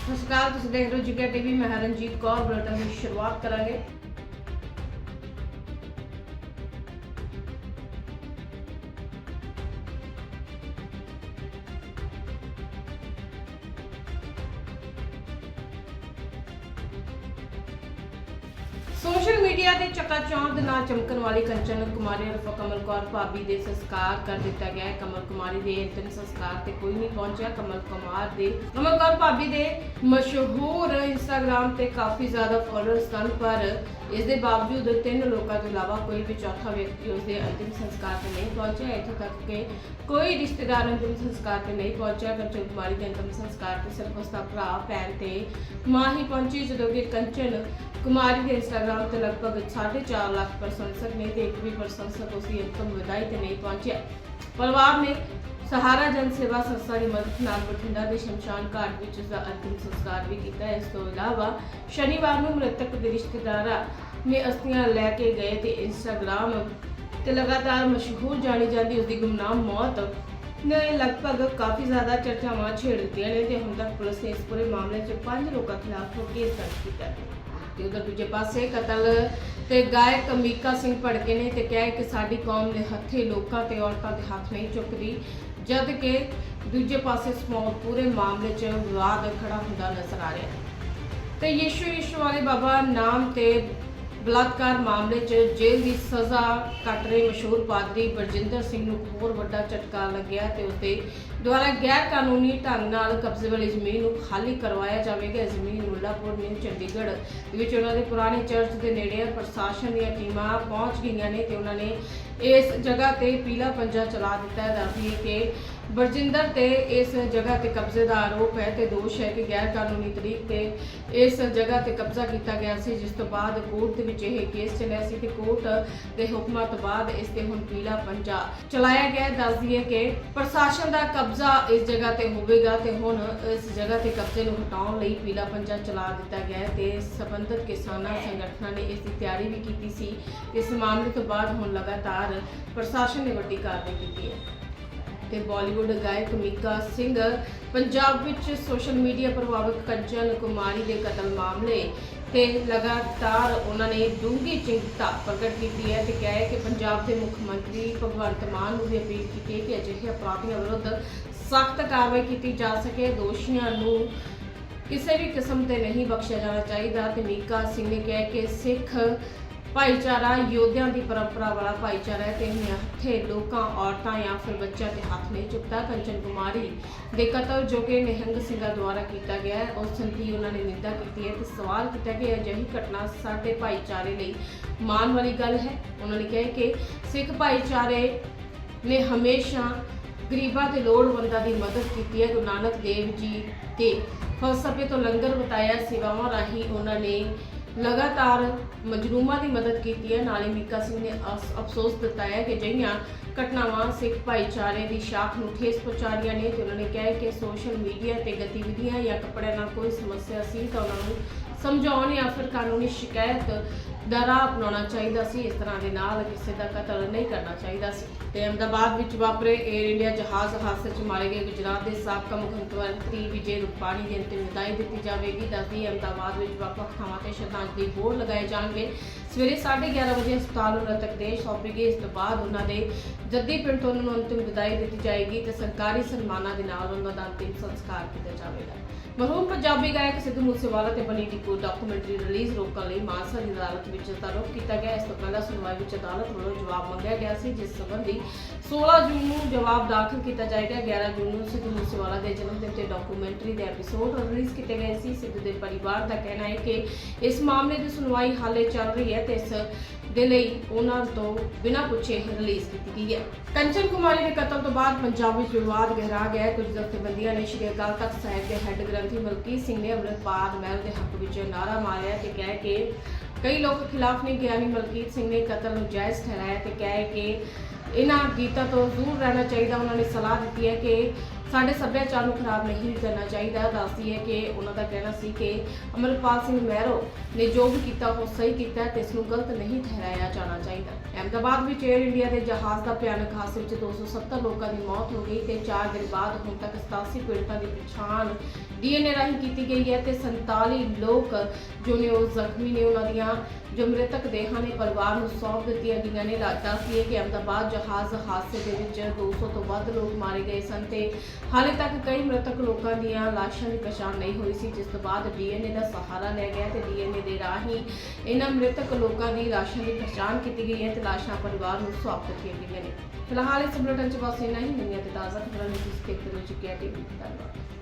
ਨਮਸਕਾਰ ਤੁਸੀਂ ਦੇਖ ਰਹੇ ਹੋ ਜੀਕੇ ਟੀਵੀ ਮੈਂ ਹਰਨਜੀਤ ਕੌਰ ਬੁਲੇਟਿਨ ਦੀ ਸ਼ੁਰੂਆਤ ਕਰਾਂਗੇ ਸੋਸ਼ਲ ਮੀਡੀਆ ਤੇ ਚਕਾਚੌਂਧ ਦੇ ਨਾਲ ਚਮਕਣ ਵਾਲੀ ਕੰਚਨ ਕੁਮਾਰੀ ਅਰਫਾ ਕਮਲ ਕੌਰ ਭਾਬੀ ਦੇ ਸੰਸਕਾਰ ਕਰ ਦਿੱਤਾ ਗਿਆ ਹੈ। ਕਮਲ ਕੁਮਾਰੀ ਦੇ ਅੰਤਿਮ ਸੰਸਕਾਰ ਤੇ ਕੋਈ ਨਹੀਂ ਪਹੁੰਚਿਆ। ਕਮਲ ਕੁਮਾਰ ਦੇ, ਕਮਲ ਕੌਰ ਭਾਬੀ ਦੇ ਮਸ਼ਹੂਰ ਇੰਸਟਾਗ੍ਰam ਤੇ ਕਾਫੀ ਜ਼ਿਆਦਾ ਫਾਲੋਅਰਸ ਹਨ ਪਰ ਇਸ ਦੇ ਬਾਵਜੂਦ ਤਿੰਨ ਲੋਕਾਂ ਤੋਂ ਇਲਾਵਾ ਕੋਈ ਵੀ ਚੌਥਾ ਵਿਅਕਤੀ ਉਸ ਦੇ ਅੰਤਿਮ ਸੰਸਕਾਰ ਤੇ ਨਹੀਂ ਪਹੁੰਚਿਆ। ਇੱਥੋਂ ਤੱਕ ਕਿ ਕੋਈ ਰਿਸ਼ਤੇਦਾਰ ਅੰਤਿਮ ਸੰਸਕਾਰ ਤੇ ਨਹੀਂ ਪਹੁੰਚਿਆ। ਕੰਚਨ ਕੁਮਾਰੀ ਦੇ ਅੰਤਿਮ ਸੰਸਕਾਰ ਤੇ ਸਿਰਫ ਉਸ ਦਾ ਭਰਾ, ਭੈਣ ਤੇ ਮਾਂ ਹੀ ਪਹੁੰਚੀ, ਜਦੋਂ ਕਿ ਕੰਚਨ ਕੁਮਾਰੀ ਦੇ ਇੰਸਟਾਗ੍ਰam ਤੇ ਲਗਭਗ 4.5 ਲੱਖ ਪ੍ਰਸ਼ੰਸਕ ਨੇ ਤੇ ਇੱਕ ਵੀ ਪ੍ਰਸ਼ੰਸਕ ਉਸ ਦੀ ਅੰਤਮ ਵਿਦਾਈ ਤੇ ਨਹੀਂ ਪਹੁੰਚਿਆ। ਪਰਿਵਾਰ ਨੇ ਸਹਾਰਾ ਜਨ ਸੇਵਾ ਸੰਸਥਾ ਦੀ ਮਦਦ ਨਾਲ ਬਠਿੰਡਾ ਦੇ ਸ਼ਮਸ਼ਾਨ ਘਾਟ ਵਿੱਚ ਉਸ ਦਾ ਅੰਤਿਮ ਸੰਸਕਾਰ ਵੀ ਕੀਤਾ ਇਸ ਤੋਂ ਇਲਾਵਾ ਸ਼ਨੀਵਾਰ ਨੂੰ ਮ੍ਰਿਤਕ ਦੇ ਰਿਸ਼ਤੇਦਾਰਾਂ ਨੇ ਅਸਥੀਆਂ ਲੈ ਕੇ ਗਏ ਤੇ ਇੰਸਟਾਗ੍ਰam ਤੇ ਲਗਾਤਾਰ ਮਸ਼ਹੂਰ ਜਾਣੀ ਜਾਂਦੀ ਉਸ ਦੀ ਗੁਮਨਾਮ ਮੌਤ ਨੇ ਲਗਭਗ ਕਾਫੀ ਜ਼ਿਆਦਾ ਚਰਚਾਵਾਂ ਛੇੜ ਦਿੱਤੀਆਂ ਨੇ ਤੇ ਹੁਣ ਤੱਕ ਪੁਲਿਸ ਨੇ ਇਸ ਪੂਰੇ ਮਾਮਲੇ 'ਚ ਪੰਜ ਲੋਕਾਂ ਖਿਲਾਫ ਕੇਸ ਦਰਜ ਕੀਤਾ ਹੈ। ਤੇ ਉਧਰ ਦੂਜੇ ਪਾਸੇ ਕਤਲ ਤੇ ਗਾਇਕ ਮੀਕਾ ਸਿੰਘ ਭੜਕੇ ਨੇ ਤੇ ਕਿਹਾ ਕਿ ਸਾਡੀ ਕੌਮ ਦੇ ਹੱਥੇ ਲੋਕਾਂ ਤੇ ਔਰਤਾਂ ਦੇ ਹੱਥ ਨਹੀਂ ਚੁੱਕਦੀ। ਜਦ ਕਿ ਦੂਜੇ ਪਾਸੇ ਸਮੌਲ ਪੂਰੇ ਮਾਮਲੇ 'ਚ ਵਿਵਾਦ ਖੜਾ ਹੁੰਦਾ ਨਜ਼ਰ ਆ ਰਿਹਾ ਹੈ। ਤੇ ਯਿਸੂ ਯਿਸੂ ਵਾਲੇ ਬਾਬਾ ਨਾਮ ਤੇ ਬਲਾਤਕਾਰ ਮਾਮਲੇ 'ਚ ਜੇਲ੍ਹ ਦੀ ਸਜ਼ਾ ਕੱਟ ਰਹੇ ਮਸ਼ਹੂਰ ਪਾਦਰੀ ਬਰਜਿੰਦਰ ਸਿੰਘ ਨੂੰ ਹੋਰ ਵੱਡਾ ਝਟਕਾ ਲੱਗਿਆ ਤੇ ਉਸਦੇ ਦੁਆਰਾ ਗੈਰ ਕਾਨੂੰਨੀ ਢੰਗ ਨਾਲ ਕਬਜ਼ੇ ਵਾਲੀ ਜ਼ਮੀਨ ਨੂੰ ਖਾਲੀ ਕਰਵਾਇਆ ਜਾਵੇਗਾ। ਜ਼ਮੀਨ ਮੁੱਲਾਪੁਰ ਨਿਊ ਚੰਡੀਗੜ੍ਹ ਵਿੱਚ ਉਹਨਾਂ ਦੇ ਪੁਰਾਣੇ ਚਰਚ ਦੇ ਨੇੜੇ ਪ੍ਰਸ਼ਾਸਨ ਦੀਆਂ ਟੀਮਾਂ ਪਹੁੰਚ ਗਈਆਂ ਨੇ ਤੇ ਉਹਨਾਂ ਨੇ ਇਸ ਜਗ੍ਹਾ ਤੇ ਪੀਲਾ ਪੰਜਾ ਚਲਾ ਦਿੱਤਾ ਹੈ। ਦੱਸਦੀ ਹੈ ਕਿ ਬਰਜਿੰਦਰ ਤੇ ਇਸ ਜਗ੍ਹਾ ਤੇ ਕਬਜ਼ੇ ਦਾ ਆਰੋਪ ਹੈ ਤੇ ਦੋਸ਼ ਹੈ ਕਿ ਗੈਰ ਕਾਨੂੰਨੀ ਤਰੀਕ ਤੇ ਇਸ ਜਗ੍ਹਾ ਤੇ ਕਬਜ਼ਾ ਕੀਤਾ ਗਿਆ ਸੀ, ਜਿਸ ਤੋਂ ਬਾਅਦ ਕੋਰਟ ਦੇ ਵਿੱਚ ਇਹ ਕੇਸ ਚੱਲਿਆ ਸੀ ਤੇ ਕੋਰਟ ਦੇ ਹੁਕਮਾਂ ਤੋਂ ਬਾਅਦ ਇਸ ਤੇ ਹੁਣ ਪੀਲਾ ਪੰਜਾ ਚਲਾਇਆ ਗਿਆ ਹੈ। ਦੱਸ ਦਈਏ ਕਿ ਪ੍ਰਸ਼ਾਸਨ ਦਾ ਕਬਜ਼ਾ ਇਸ ਜਗ੍ਹਾ ਤੇ ਹੋਵੇਗਾ ਤੇ ਹੁਣ ਇਸ ਜਗ੍ਹਾ ਤੇ ਕਬਜ਼ੇ ਨੂੰ ਹਟਾਉਣ ਲਈ ਪੀਲਾ ਪੰਜਾ ਚਲਾ ਦਿੱਤਾ ਗਿਆ ਹੈ ਤੇ ਸੰਬੰਧਿਤ ਕਿਸਾਨਾਂ ਸੰਗਠਨਾਂ ਨੇ ਇਸ ਦੀ ਤਿਆਰੀ ਵੀ ਕੀਤੀ ਸੀ ਇਸ ਮਾਮਲੇ ਤੋਂ ਬਾਅਦ ਹੁਣ ਲਗਾਤਾਰ ਪ੍ਰਸ਼ਾਸਨ ਨੇ ਵੱਡੀ ਕਾਰਵਾਈ ਕੀਤੀ ਹੈ ਤੇ ਬਾਲੀਵੁੱਡ ਗਾਇਕ ਮੀਕਾ ਸਿੰਘ ਪੰਜਾਬ ਵਿੱਚ ਸੋਸ਼ਲ ਮੀਡੀਆ ਪ੍ਰਭਾਵਕ ਕੰਚਨ ਕੁਮਾਰੀ ਦੇ ਕਤਲ ਮਾਮਲੇ ਤੇ ਲਗਾਤਾਰ ਉਹਨਾਂ ਨੇ ਡੂੰਘੀ ਚਿੰਤਾ ਪ੍ਰਗਟ ਕੀਤੀ ਹੈ ਤੇ ਕਿਹਾ ਹੈ ਕਿ ਪੰਜਾਬ ਦੇ ਮੁੱਖ ਮੰਤਰੀ ਭਗਵੰਤ ਮਾਨ ਨੂੰ ਵੀ ਅਪੀਲ ਕੀਤੀ ਹੈ ਕਿ ਅਜਿਹੇ ਅਪਰਾਧੀਆਂ ਵਿਰੁੱਧ ਸਖਤ ਕਾਰਵਾਈ ਕੀਤੀ ਜਾ ਸਕੇ। ਦੋਸ਼ੀਆਂ ਨੂੰ ਕਿਸੇ ਵੀ ਕਿਸਮ ਤੇ ਨਹੀਂ ਬਖਸ਼ਿਆ ਜਾਣਾ ਚਾਹੀਦਾ ਤੇ ਮੀਕਾ ਸਿੰਘ ਨੇ ਕਿਹਾ ਕਿ ਸਿੱਖ ਭਾਈਚਾਰਾ ਯੋਧਿਆਂ ਦੀ ਪਰੰਪਰਾ ਵਾਲਾ ਭਾਈਚਾਰਾ ਹੈ ਤੇ ਹੱਥੇ ਲੋਕਾਂ, ਔਰਤਾਂ ਜਾਂ ਫਿਰ ਬੱਚਿਆਂ ਤੇ ਹੱਥ ਨਹੀਂ ਚੁੱਕਦਾ। ਕੰਚਨ ਕੁਮਾਰੀ ਦੇ ਕਤਲ ਜੋ ਕਿ ਨਿਹੰਗ ਸਿੰਘਾਂ ਦੁਆਰਾ ਕੀਤਾ ਗਿਆ ਹੈ, ਉਸ ਦੀ ਉਹਨਾਂ ਨੇ ਨਿੰਦਾ ਕੀਤੀ ਹੈ ਤੇ ਸਵਾਲ ਕੀਤਾ ਕਿ ਅਜਿਹੀ ਘਟਨਾ ਸਾਡੇ ਭਾਈਚਾਰੇ ਲਈ ਮਾਣ ਵਾਲੀ ਗੱਲ ਹੈ? ਉਹਨਾਂ ਨੇ ਕਿਹਾ ਕਿ ਸਿੱਖ ਭਾਈਚਾਰੇ ਨੇ ਹਮੇਸ਼ਾ ਗਰੀਬਾਂ ਤੇ ਲੋੜਵੰਦਾਂ ਦੀ ਮਦਦ ਕੀਤੀ ਹੈ। ਗੁਰੂ ਨਾਨਕ ਦੇਵ ਜੀ ਦੇ ਫਲਸਫੇ ਤੋਂ ਲੰਗਰ ਬਤਾਇਆ ਸੇਵਾਵਾਂ ਰਾਹੀਂ ਉਹਨਾਂ ਨੇ ਲਗਾਤਾਰ ਮਜ਼ਰੂਮਾਂ ਦੀ ਮਦਦ ਕੀਤੀ ਹੈ। ਨਾਲੇ ਮੀਕਾ ਸਿੰਘ ਨੇ ਅਸ- ਅਫਸੋਸ ਜਤਾਇਆ ਕਿ ਅਜਿਹੀਆਂ ਘਟਨਾਵਾਂ ਸਿੱਖ ਭਾਈਚਾਰੇ ਦੀ ਸ਼ਾਖ ਨੂੰ ਠੇਸ ਪਹੁੰਚਾ ਰਹੀਆਂ ਨੇ ਤੇ ਉਹਨਾਂ ਨੇ ਕਿਹਾ ਕਿ ਸੋਸ਼ਲ ਮੀਡੀਆ ਤੇ ਗਤੀਵਿਧੀਆਂ ਜਾਂ ਕੱਪੜਿਆਂ ਨਾਲ ਕੋਈ ਸਮੱਸਿਆ ਸੀ ਤਾਂ ਉਹਨਾਂ ਨੂੰ ਸਮਝਾਉਣ ਜਾਂ ਫਿਰ ਕਾਨੂੰਨੀ ਸ਼ਿਕਾਇਤ ਦਾ ਰਾਹ ਅਪਣਾਉਣਾ ਚਾਹੀਦਾ ਸੀ, ਇਸ ਤਰ੍ਹਾਂ ਦੇ ਨਾਲ ਕਿਸੇ ਦਾ ਕਤਲ ਨਹੀਂ ਕਰਨਾ ਚਾਹੀਦਾ ਸੀ। ਤੇ ਅਹਿਮਦਾਬਾਦ ਵਿੱਚ ਵਾਪਰੇ 에ਅਰ ਇੰਡੀਆ ਜਹਾਜ਼ ਹਾਦਸੇ 'ਚ ਮਾਰੇ ਗਏ ਗੁਜਰਾਤ ਦੇ ਸਾਬਕਾ ਮੁੱਖ ਮੰਤਰੀ ਵਿਜੇ ਰੂਪਾਣੀ ਦੀ ਅੰਤਿਮ ਵਿਦਾਈ ਦਿੱਤੀ ਜਾਵੇਗੀ। ਦੱਸਦੀ ਅਹਿਮਦਾਬਾਦ ਵਿੱਚ ਵੱਖ-ਵੱਖ ਥਾਵਾਂ ਤੇ ਸ਼ਰਧਾਂਜਲੀ ਬੋਰਡ ਲਗਾਏ ਜਾਣਗੇ। ਸਵੇਰੇ 11:30 ਵਜੇ ਹਸਪਤਾਲ ਨੂੰ ਮ੍ਰਿਤਕ ਦੇ ਸੌਂਪੀ ਇਸ ਤੋਂ ਬਾਅਦ ਉਹਨਾਂ ਦੇ ਜੱਦੀ ਪਿੰਡ ਤੋਂ ਉਹਨਾਂ ਨੂੰ ਅੰਤਿਮ ਵਿਦਾਈ ਦਿੱਤੀ ਜਾਏਗੀ ਤੇ ਸਰਕਾਰੀ ਸਨਮਾਨਾਂ ਦੇ ਨਾਲ ਉਹਨਾਂ ਦਾ ਅੰਤਿਮ ਸੰਸਕਾਰ ਕੀਤਾ ਜਾਵੇਗਾ। ਮਰਹੂਮ ਪੰਜਾਬੀ ਗਾਇਕ ਸਿੱਧੂ ਮੂਸੇਵਾਲਾ ਤੇ ਬਣੀ ਟਿੱਕੂ ਡਾਕੂਮੈਂਟਰੀ ਰਿਲੀਜ਼ ਰੋਕਣ ਲਈ ਮਾਨਸਾ ਦੀ ਅਦਾਲਤ ਵਿੱਚ ਤਰੋਕ ਕੀਤਾ ਗਿਆ। ਇਸ ਤੋਂ ਪਹਿਲਾਂ ਸੁਣਵਾਈ ਵਿੱਚ ਅਦਾਲਤ ਵੱਲੋਂ ਜਵਾਬ ਮੰਗਿਆ ਗਿਆ ਸੀ, ਜਿਸ ਸੰਬੰਧੀ 16 ਜੂਨ ਨੂੰ ਜਵਾਬ ਦਾਖਲ ਕੀਤਾ ਜਾਏਗਾ। 11 ਜੂਨ ਨੂੰ ਸਿੱਧੂ ਮੂਸੇਵਾਲਾ ਦੇ ਜਨਮ ਦਿਨ ਤੇ ਡਾਕੂਮੈਂਟਰੀ ਦੇ ਐਪੀਸੋਡ ਰਿਲੀਜ਼ ਕੀਤੇ ਗਏ ਸੀ। ਸਿੱਧੂ ਦੇ ਪਰਿਵਾਰ ਦਾ ਕਹਿਣਾ ਹੈ ਕਿ ਇਸ ਮਾਮਲੇ ਦੀ ਸੁਣਵਾਈ ਹਾਲੇ ਚੱਲ ਰਹੀ ਹੈ ਤੇ ਇਸ ਦੇ ਲਈ ਉਹਨਾਂ ਤੋਂ ਬਿਨਾਂ ਪੁੱਛੇ ਰਿਲੀਜ਼ ਕੀਤੀ ਗਈ ਹੈ। ਕੰਚਨ ਕੁਮਾਰੀ ਦੇ ਕਤਲ ਤੋਂ ਬਾਅਦ ਪੰਜਾਬ ਵਿੱਚ ਵਿਵਾਦ ਗਹਿਰਾ ਗਿਆ ਹੈ। ਕੁਝ ਜਥੇਬੰਦੀਆਂ ਨੇ ਸ਼੍ਰੀ ਅਕਾਲ ਤਖਤ ਸਾਹਿਬ ਦੇ ਹੈੱਡ ਗ੍ਰੰਥੀ ਮਲਕੀਤ ਸਿੰਘ ਨੇ ਅੰਮ੍ਰਿਤਪਾਲ ਮਹਿਲ ਦੇ ਹੱਕ ਵਿੱਚ ਨਾਰਾ ਮਾਰਿਆ ਤੇ ਕਹਿ ਕੇ ਕਈ ਲੋਕ ਖਿਲਾਫ ਨੇ ਗਿਆਨੀ ਮਲਕੀਤ ਸਿੰਘ ਨੇ ਕਤਲ ਨੂੰ ਜਾਇਜ਼ ਠਹਿਰਾਇਆ ਤੇ ਕਿਹਾ ਹੈ ਕਿ ਇਹਨਾਂ ਗੀਤਾਂ ਤੋਂ ਦੂਰ ਰਹਿਣਾ ਚਾਹੀਦਾ। ਉਹਨਾਂ ਨੇ ਸਲਾਹ ਦਿੱਤੀ ਹੈ ਕਿ ਸਾਡੇ ਸੱਭਿਆਚਾਰ ਨੂੰ ਖਰਾਬ ਨਹੀਂ ਕਰਨਾ ਚਾਹੀਦਾ। ਦੱਸਦੀ ਹੈ ਕਿ ਉਹਨਾਂ ਦਾ ਕਹਿਣਾ ਸੀ ਕਿ ਅਮਰਪਾਲ ਸਿੰਘ ਮਹਿਰੋ ਨੇ ਜੋ ਵੀ ਕੀਤਾ, ਉਹ ਸਹੀ ਕੀਤਾ ਹੈ ਤੇ ਇਸ ਨੂੰ ਗਲਤ ਨਹੀਂ ਠਹਿਰਾਇਆ ਜਾਣਾ ਚਾਹੀਦਾ। ਅਹਿਮਦਾਬਾਦ ਵਿੱਚ 에ਅਰ ਇੰਡੀਆ ਦੇ ਜਹਾਜ਼ ਦਾ ਭਿਆਨਕ ਹਾਦਸੇ ਵਿੱਚ 270 ਲੋਕਾਂ ਦੀ ਮੌਤ ਹੋ ਗਈ ਤੇ 4 ਦਿਨ ਬਾਅਦ ਹੁਣ ਤੱਕ 87 ਪੀੜਤਾਂ ਦੀ ਪਛਾਣ ਡੀਐਨਏ ਰਾਹੀਂ ਕੀਤੀ ਗਈ ਹੈ ਤੇ 47 ਲੋਕ ਜੋ ਨੇ ਉਹ ਜ਼ਖਮੀ ਨੇ, ਉਹਨਾਂ ਦੀਆਂ ਜੋ ਮ੍ਰਿਤਕ ਦੇਹਾਂ ਨੇ, ਪਰਿਵਾਰ ਨੂੰ ਸੌਂਪ ਦਿੱਤੀਆਂ ਗਈਆਂ ਨੇ। ਦੱਸਦੀ ਹੈ ਕਿ ਅਹਿਮਦਾਬਾਦ ਜਹਾਜ਼ ਹਾਦਸੇ ਦੇ ਵਿੱਚ 200 ਤੋਂ ਵੱਧ ਲੋਕ ਮਾਰੇ ਗਏ ਸਨ ਤੇ ਹਾਲੇ ਤੱਕ ਕਈ ਮ੍ਰਿਤਕ ਲੋਕਾਂ ਦੀਆਂ ਲਾਸ਼ਾਂ ਦੀ ਪਛਾਣ ਨਹੀਂ ਹੋਈ ਸੀ, ਜਿਸ ਤੋਂ ਬਾਅਦ ਡੀਐਨਏ ਦਾ ਸਹਾਰਾ ਲਿਆ ਗਿਆ ਤੇ ਡੀਐਨਏ ਦੇ ਰਾਹੀਂ ਇਹਨਾਂ ਮ੍ਰਿਤਕ ਲੋਕਾਂ ਦੀ ਲਾਸ਼ਾਂ ਦੀ ਪਛਾਣ ਕੀਤੀ ਗਈ ਹੈ ਤੇ ਲਾਸ਼ਾਂ ਪਰਿਵਾਰ ਨੂੰ ਸੌਂਪ ਦਿੱਤੀਆਂ ਗਈਆਂ ਨੇ। ਫਿਲਹਾਲ ਇਸ ਬੁਲੇਟਿਨ ਚ ਬਸ ਇੰਨਾ ਹੀ। ਨਵੀਆਂ ਤੇ ਤਾਜ਼ਾ ਖਬਰਾਂ ਨੂੰ ਤੁਸੀਂ ਦੇਖਦੇ ਰਹੋ ਚੁੱਕਿਆ ਟੀਵੀ ਧੰਨਵਾਦ।